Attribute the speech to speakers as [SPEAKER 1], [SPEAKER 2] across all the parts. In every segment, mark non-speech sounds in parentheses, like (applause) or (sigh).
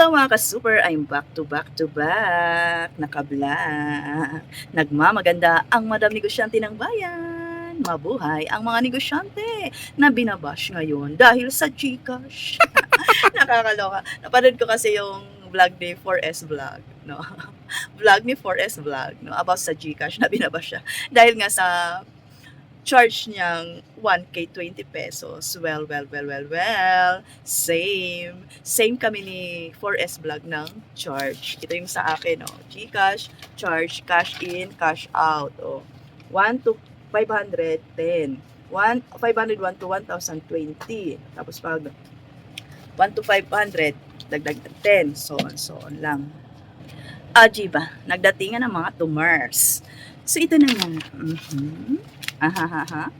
[SPEAKER 1] Hello mga ka-super, I'm back to back to back. Naka-vlog. Nagmamaganda ang madam negosyante ng bayan. Mabuhay ang mga negosyante na binabash ngayon dahil sa Gcash. (laughs) Nakakaloka. Napanood ko kasi yung vlog ni 4S Vlog. No? (laughs) vlog ni 4S Vlog no? about sa Gcash na binabash siya. Dahil nga sa charge niyang 1K 20 pesos. Well, well, well, well, well. Same. Same kami ni 4S Vlog ng charge. Ito yung sa akin, oh. Gcash, charge, cash in, cash out. Oh. 1 to 510. 1, 501 to 1,020. Tapos pag 1 to 500, dagdag 10. So on, so on lang. Ah, ba? Nagdatingan ng mga tumors. So ito na nga. Mhm. Ahahaha.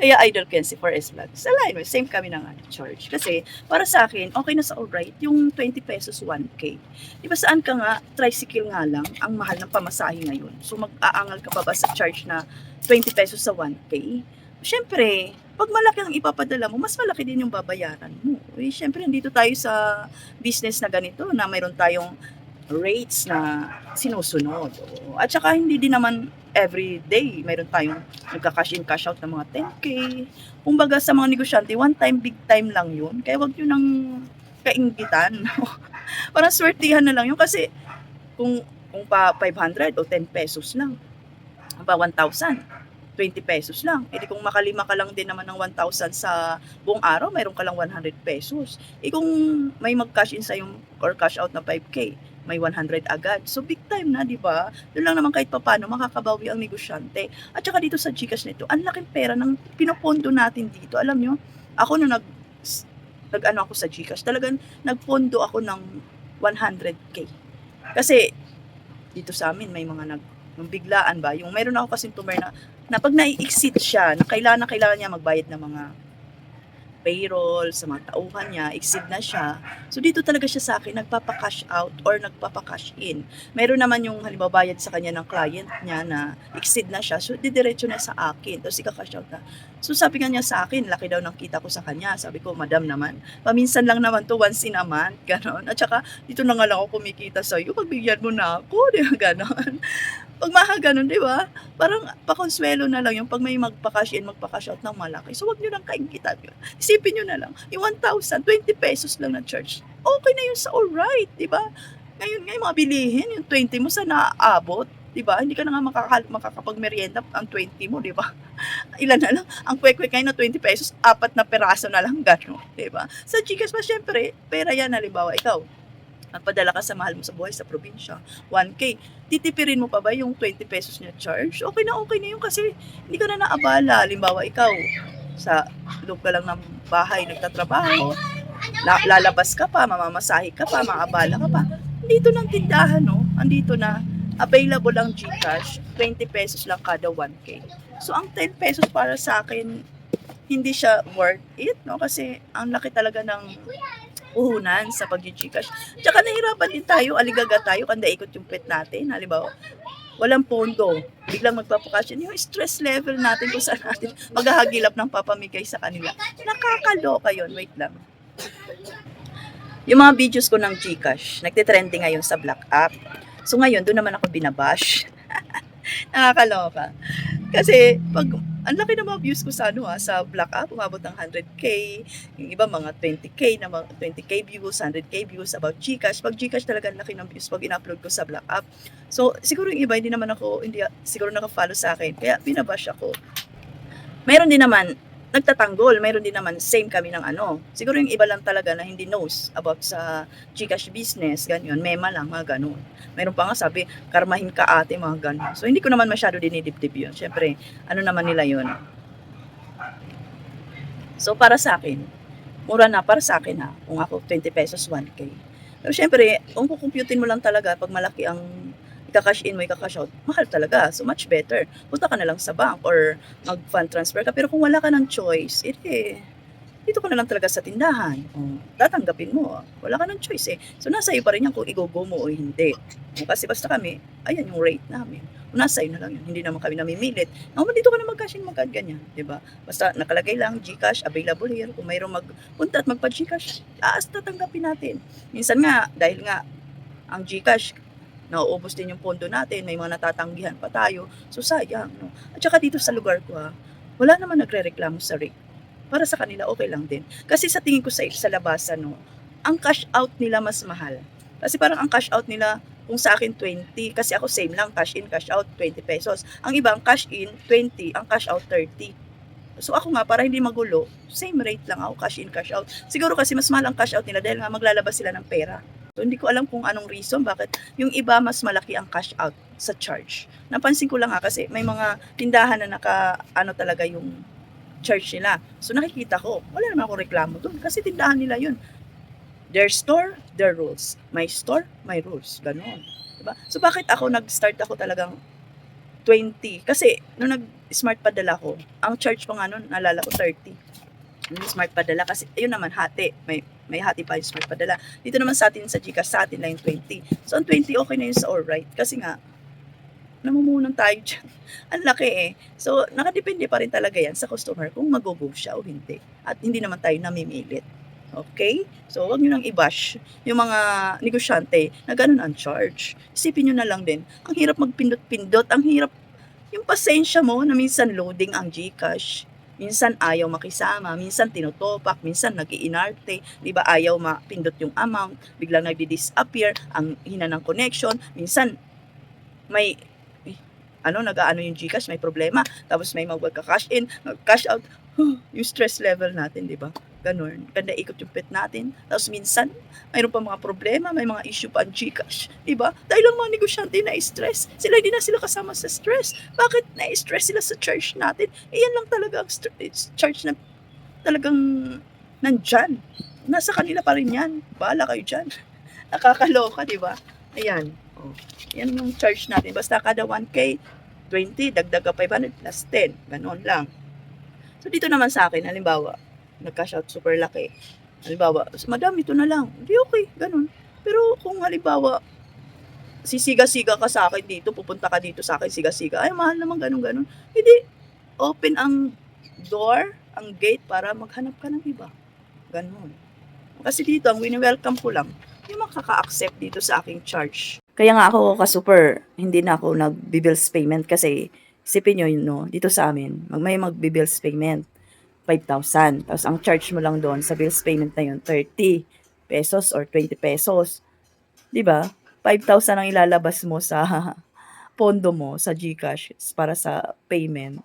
[SPEAKER 1] Kaya idol ko yan si 4S Vlog. Sa line, same kami ng ano, charge. Kasi para sa akin, okay na sa alright, yung 20 pesos 1K. Di ba saan ka nga, tricycle nga lang, ang mahal ng pamasahe ngayon. So mag-aangal ka pa ba sa charge na 20 pesos sa 1K? Siyempre, pag malaki ang ipapadala mo, mas malaki din yung babayaran mo. Eh, siyempre, nandito tayo sa business na ganito, na mayroon tayong rates na sinusunod. At saka hindi din naman every day mayroon tayong nagka-cash in, cash out ng mga 10K. Kumbaga sa mga negosyante, one time, big time lang yun. Kaya wag nyo nang kaingitan. (laughs) Parang swertihan na lang yun kasi kung, kung pa 500 o 10 pesos lang, pa 1,000, 20 pesos lang. E di kung makalima ka lang din naman ng 1,000 sa buong araw, mayroon ka lang 100 pesos. E kung may mag-cash in sa yung or cash out na 5K, may 100 agad. So big time na, di ba? Doon lang naman kahit papano makakabawi ang negosyante. At saka dito sa Gcash nito, ang laking pera ng pinopondo natin dito. Alam nyo, ako nung nag, nag ano ako sa Gcash, talagang nagpondo ako ng 100k. Kasi dito sa amin may mga nag yung biglaan ba, yung meron ako kasing tumer na, na pag nai-exceed siya, na kailangan na kailangan niya magbayad ng mga payroll, sa mga tauhan niya, exceed na siya. So dito talaga siya sa akin, nagpapa-cash out or nagpapa-cash in. Meron naman yung halimbawa bayad sa kanya ng client niya na exceed na siya, so didiretso na sa akin, tapos ika-cash out na. So sabi nga niya sa akin, laki daw ng kita ko sa kanya. Sabi ko, madam naman, paminsan lang naman to once in a month, (laughs) ganon. At saka, dito na nga lang ako kumikita sa iyo, pagbigyan mo na ako, (laughs) di ganon. Pag maha ganon, di ba? Parang pakonsuelo na lang yung pag may magpa-cash in, magpa-cash out ng malaki. So, wag nyo lang kaingitan yun. Isipin nyo na lang, yung 1,000, 20 pesos lang na charge. Okay na yun sa alright, di ba? Ngayon nga, yung mga yung 20 mo sa naaabot, di ba? Hindi ka na nga makaka- makakapag-merienda ang 20 mo, di ba? (laughs) Ilan na lang? Ang kwek-kwek ngayon na 20 pesos, apat na peraso na lang gano'n, di ba? Sa Gcash pa, syempre, pera yan, halimbawa, ikaw, magpadala ka sa mahal mo sa buhay sa probinsya, 1K, titipirin mo pa ba yung 20 pesos niya charge? Okay na okay na yun kasi hindi ka na naabala. Halimbawa, ikaw, sa loob ka lang ng bahay, nagtatrabaho, la- lalabas ka pa, mamamasahe ka pa, maabala ka pa. Andito ng tindahan, no? Andito na, available ang Gcash, 20 pesos lang kada 1K. So, ang 10 pesos para sa akin, hindi siya worth it, no? Kasi ang laki talaga ng puhunan sa pag-Gcash. Tsaka nahirapan din tayo, aligaga tayo, kanda ikot yung pet natin. Halimbawa, walang pondo, biglang magpapakasyon. Yung stress level natin kung saan natin maghahagilap ng papamigay sa kanila. Nakakaloka yun. Wait lang. Yung mga videos ko ng Gcash, nagtitrending ngayon sa Black App. So ngayon, doon naman ako binabash. (laughs) Nakakaloka. Kasi, pag, ang laki ng mga views ko sa ano ha, sa Black App, umabot ng 100k, yung iba mga 20k na mga 20k views, 100k views about Gcash. Pag Gcash talaga ang laki ng views pag in-upload ko sa Black App. So, siguro yung iba, hindi naman ako, hindi siguro naka-follow sa akin, kaya binabash ako. Mayroon din naman, nagtatanggol, mayroon din naman, same kami ng ano. Siguro yung iba lang talaga na hindi knows about sa Gcash business, ganyan, mema lang, mga ganun. Mayroon pa nga sabi, karmahin ka ate, mga ganun. So, hindi ko naman masyado dinidibdib yun. Siyempre, ano naman nila yun. So, para sa akin, mura na para sa akin ha, kung ako 20 pesos 1K. Pero syempre, kung kukumputin mo lang talaga, pag malaki ang ika-cash in mo, ika-cash out, mahal talaga. So much better. Punta ka na lang sa bank or mag-fund transfer ka. Pero kung wala ka ng choice, eh, dito ka na lang talaga sa tindahan. O, tatanggapin mo. Wala ka ng choice eh. So nasa iyo pa rin yan kung i-go mo o hindi. O, kasi basta kami, ayan yung rate namin. nasa iyo na lang yun. Hindi naman kami namimilit. Oh, dito ka na mag-cash in, mag ganyan, 'di ba? Basta nakalagay lang GCash available here. Kung mayroong magpunta at magpa-GCash, aas tatanggapin natin. Minsan nga dahil nga ang GCash nauubos din yung pondo natin, may mga natatanggihan pa tayo. So sayang, no. At saka dito sa lugar ko, ha, wala naman nagrereklamo sa rate. Para sa kanila okay lang din. Kasi sa tingin ko sa sa labasan, no, ang cash out nila mas mahal. Kasi parang ang cash out nila kung sa akin 20 kasi ako same lang cash in cash out 20 pesos. Ang iba ang cash in 20, ang cash out 30. So ako nga para hindi magulo, same rate lang ako cash in cash out. Siguro kasi mas mahal ang cash out nila dahil nga maglalabas sila ng pera. So hindi ko alam kung anong reason bakit yung iba mas malaki ang cash out sa charge. Napansin ko lang nga kasi may mga tindahan na naka ano talaga yung charge nila. So nakikita ko, wala naman ako reklamo doon kasi tindahan nila yun. Their store, their rules. My store, my rules. Ganon. Diba? So bakit ako nag-start ako talagang 20? Kasi nung nag-smart padala ko, ang charge ko nga nun, naalala ko 30. Yung smart padala kasi ayun naman hati. May may hati pa yung padala. Dito naman sa atin sa Gcash sa atin lang yung 20. So ang 20 okay na yun sa alright kasi nga namumunan tayo dyan. (laughs) Ang laki eh. So, nakadepende pa rin talaga yan sa customer kung mag-go siya o hindi. At hindi naman tayo namimilit. Okay? So, wag nyo nang i-bash yung mga negosyante na ganun ang charge. Isipin nyo na lang din, ang hirap magpindot-pindot, ang hirap yung pasensya mo na minsan loading ang Gcash, minsan ayaw makisama, minsan tinutopak, minsan nag-iinarte, di ba ayaw mapindot yung amount, biglang nagdi-disappear, ang hina ng connection, minsan may eh, ano, nag-ano yung Gcash, may problema, tapos may magka-cash in, cash out, (gasps) yung stress level natin, di ba? Ganun. Ganda ikot yung pet natin. Tapos minsan, mayroon pa mga problema, may mga issue pa ang Gcash. Diba? Dahil ang mga negosyante na stress. Sila hindi na sila kasama sa stress. Bakit na-stress sila sa charge natin? Iyan lang talaga ang str- charge na talagang nandyan. Nasa kanila pa rin yan. Bahala kayo dyan. (laughs) Nakakaloka, di ba? Ayan. Oh. Yan yung charge natin. Basta kada 1K, 20, dagdag ka 500 plus 10. Ganon lang. So dito naman sa akin, halimbawa, nag-cash out super laki. Halimbawa, madam, ito na lang. Hindi okay, ganun. Pero kung halimbawa, sisiga-siga ka sa akin dito, pupunta ka dito sa akin, siga-siga, ay, mahal naman ganun, ganun. Hindi, open ang door, ang gate, para maghanap ka ng iba. Ganun. Kasi dito, ang wini-welcome ko lang, yung makaka-accept dito sa aking charge. Kaya nga ako ka-super, hindi na ako nag-bills payment kasi isipin nyo no, dito sa amin, mag may mag-bills payment. 5,000. Tapos ang charge mo lang doon sa bills payment na yun, 30 pesos or 20 pesos. 'Di ba? 5,000 ang ilalabas mo sa (laughs) pondo mo sa GCash para sa payment.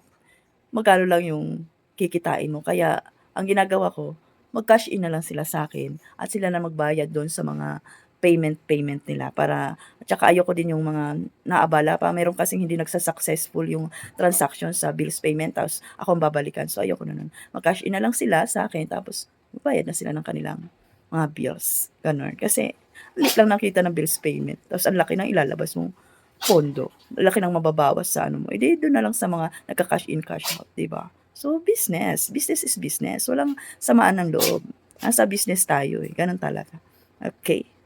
[SPEAKER 1] Magkano lang yung kikitain mo. Kaya ang ginagawa ko, mag-cash in na lang sila sa akin at sila na magbayad doon sa mga payment payment nila para at saka ayoko din yung mga naabala pa. Meron kasing hindi nagsa-successful yung transaction sa bills payment tapos ako ang babalikan. So ayoko na nun. Mag-cash in na lang sila sa akin tapos magbayad na sila ng kanilang mga bills. Ganun. Kasi lit lang nakita ng bills payment tapos ang laki ng ilalabas mo pondo. Laki ng mababawas sa ano mo. Edi doon na lang sa mga nagka-cash in cash out di ba? So business. Business is business. Walang samaan ng loob. Nasa business tayo eh. Ganun talaga. Okay